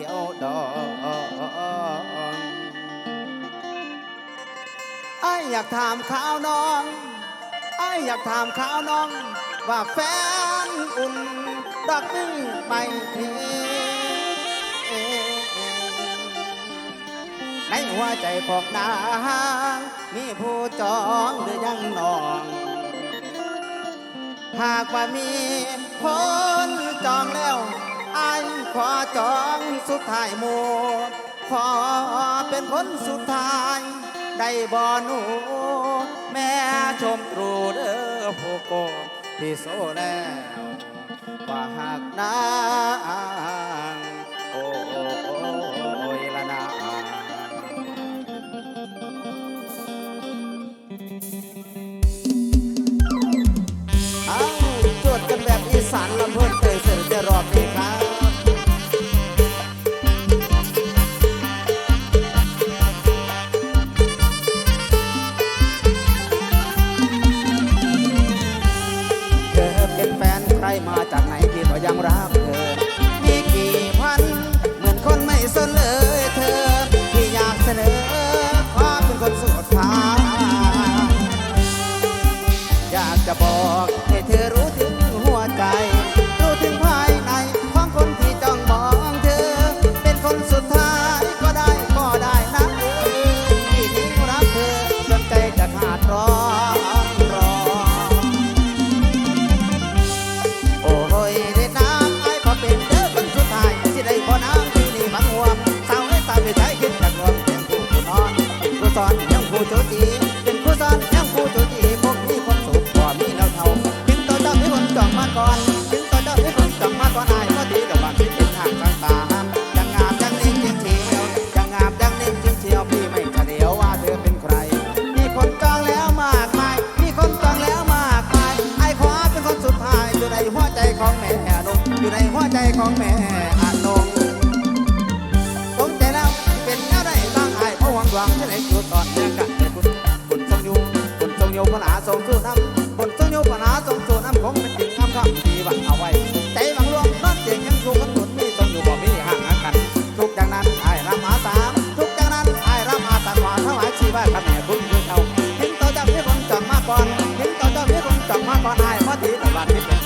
ขียดองไออยากถามข้าวน้องไออยากถามข้าวน้อง ว่าแฟนอุ่นดักนึงไม่มีในหัวใจของนางมีผู้จองหรือยังนองหากว่ามีคนจองแล้ว ไอ้ขอจองสุดท้ายหมู่ขอเป็นคนสุดท้าย ได้บ่หนู แม่ชมตรูเด้อผู้โกพี่โซแล้วว่าหากนางโอ้ รัก วงที่ไหนกูตอนแรกกันไอ้บุญบุญทรงอยู่บุญทรงอยู่ปัญาทรงสู้น้ำบุญทรงอยู่ปัญาทรงสู้น้ำของเป็นจริน้ำคำดีบังเอาไว้ใจบังลวงนอนเจียงยังสู้กันบุนมีทรงอยู่บ่มีห่างกันทุกอย่างนั้นไอ้รับมาสามทุกอย่างนั้นไอ้รับมาตัดมาถวายชีวะขแม่บุญคือเท่าเห็นต่อจากที่คนจับมาก่อนเห็นต่อจากที่คนจับมาก่อนไอ้พ่อทีตะวันที่เป็น